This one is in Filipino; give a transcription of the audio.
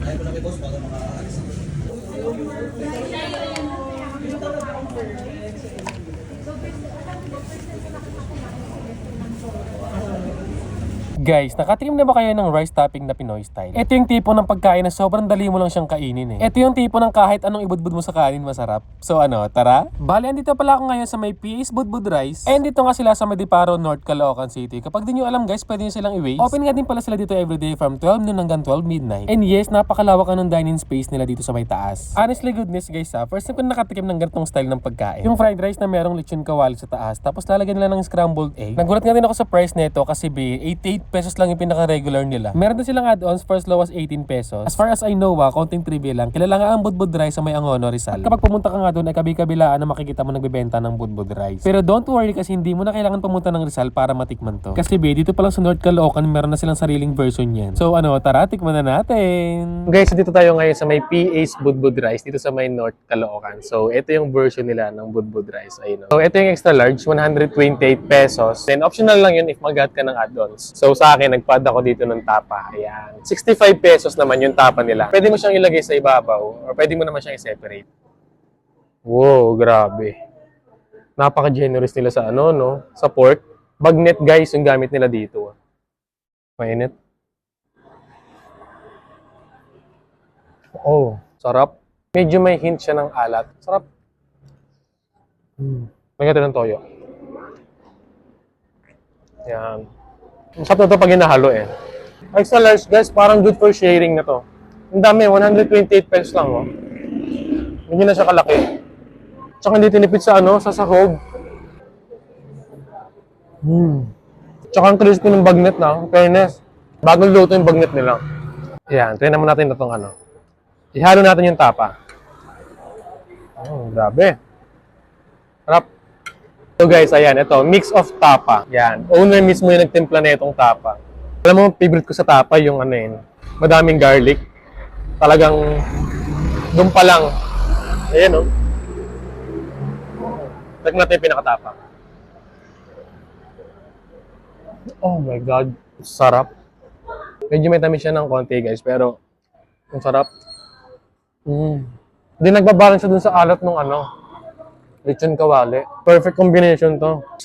Kaya ko lang kay boss bago makaalis. Guys, nakatikim na ba kayo ng rice topping na Pinoy style? Ito yung tipo ng pagkain na sobrang dali mo lang siyang kainin eh. Ito yung tipo ng kahit anong ibudbud mo sa kanin masarap. So ano, tara? Bali, andito pala ako ngayon sa may PA's Budbud Rice. And dito nga sila sa Mediparo, North Caloocan City. Kapag di nyo alam guys, pwede nyo silang i-waste. Open nga din pala sila dito everyday from 12 noon hanggang 12 midnight. And yes, napakalawak ang dining space nila dito sa may taas. Honestly, goodness guys ha, first time ko nakatikim ng ganitong style ng pagkain. Yung fried rice na merong lechon kawali sa taas, tapos lalagyan nila ng scrambled egg. Nagulat nga din ako sa price nito kasi be, 88 pesos lang yung pinaka-regular nila. Meron din silang add-ons for as low as 18 pesos. As far as I know ah, konting trivia lang, kilala nga ang Budbud Rice sa may Angono Rizal. At kapag pumunta ka nga doon ay kabi-kabilaan na makikita mo nagbebenta ng Budbud Rice. Pero don't worry kasi hindi mo na kailangan pumunta ng Rizal para matikman to. Kasi be, dito pa lang sa North Caloocan meron na silang sariling version yan. So ano, tara, tikman na natin. Guys, dito tayo ngayon sa may PA's Budbud Rice dito sa may North Caloocan. So ito yung version nila ng Budbud Rice. Ayun. oh. So ito yung extra large, 128 pesos. Then optional lang yun if mag-add ka ng add-ons. So sa akin, nagpad ako dito ng tapa. Ayan. 65 pesos naman yung tapa nila. Pwede mo siyang ilagay sa ibabaw or pwede mo naman siyang i-separate. Wow, grabe. Napaka-generous nila sa ano, no? Sa pork. Bagnet guys yung gamit nila dito. Mainit. Oh, sarap. Medyo may hint siya ng alat. Sarap. Mm. Lagyan ng toyo. Yan. Masarap na ito pag hinahalo eh. Extra large guys, parang good for sharing na to. Ang dami, 128 pesos lang oh. Hindi na siya kalaki. Tsaka hindi tinipid sa ano, sa sahog. Hmm. Tsaka ang crispy ng bagnet na, in fairness. Bagong luto yung bagnet nila. Yan, try naman natin itong ano. Ihalo natin yung tapa. Oh, grabe. Harap. So guys, ayan, ito, mix of tapa. Yan, owner mismo yung nagtimpla na itong tapa. Alam mo, favorite ko sa tapa yung ano yun, madaming garlic. Talagang, doon pa lang. Ayan, oh. Tagnan natin yung pinakatapa. Oh my God, sarap. Medyo may tamis siya ng konti guys, pero ang sarap. Mm. Hindi nagbabalance siya dun sa alat ng ano, lechon kawali. Perfect combination to.